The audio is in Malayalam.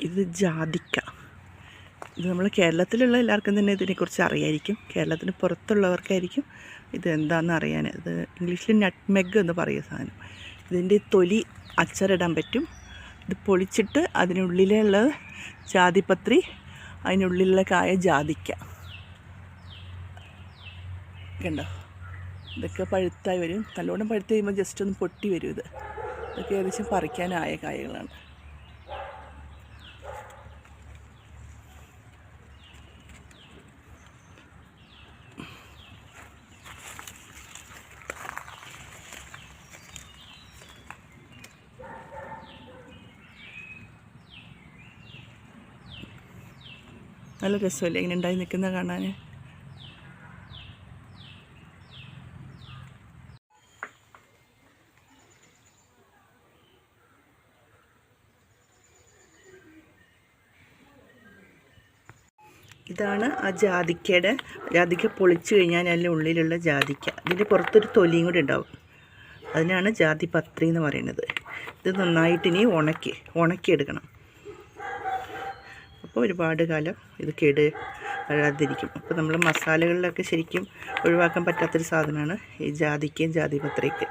ഇത് ജാതിക്ക. ഇത് നമ്മൾ കേരളത്തിലുള്ള എല്ലാവർക്കും തന്നെ ഇതിനെക്കുറിച്ച് അറിയായിരിക്കും. കേരളത്തിന് പുറത്തുള്ളവർക്കായിരിക്കും ഇത് എന്താണെന്ന് അറിയാൻ ഇത് ഇംഗ്ലീഷിൽ നട്ട്മെഗ് എന്ന് പറയുന്ന സാധനം. ഇതിന്റെ തൊലി അച്ചറിടാൻ പറ്റും. ഇത് പൊളിച്ചിട്ട് അതിനുള്ളിലുള്ള ജാതിപത്രി അതിനുള്ളിലുള്ള കായ ജാതിക്ക. കണ്ടോ? ഇതൊക്കെ പഴുത്തായി വരും. നല്ലോണം പഴുത്ത് കഴിയുമ്പോൾ ജസ്റ്റ് ഒന്ന് പൊട്ടി വരും ഇത്. ഇതൊക്കെ ഏകദേശം പറിക്കാനായ കായകളാണ്. നല്ല രസമല്ലേ ഇങ്ങനെ ഉണ്ടായി നിൽക്കുന്ന കാണാൻ? ഇതാണ് ആ ജാതിക്കയുടെ ജാതിക്ക പൊളിച്ചു കഴിഞ്ഞാൽ അതിന്റെ ഉള്ളിലുള്ള ജാതിക്ക. ഇതിന്റെ പുറത്തൊരു തൊലിയും കൂടി ഉണ്ടാവും. അതിനാണ് ജാതി പത്രി എന്ന് പറയുന്നത്. ഇത് നന്നായിട്ട് ഇനി ഉണക്കി ഉണക്കിയെടുക്കണം അപ്പോൾ ഒരുപാട് കാലം ഇത് കേട് വരാതിരിക്കും. അപ്പോൾ നമ്മൾ മസാലകളിലൊക്കെ ശരിക്കും ഒഴിവാക്കാൻ പറ്റാത്തൊരു സാധനമാണ് ഈ ജാതിക്കയും ജാതിപത്രിയൊക്കെ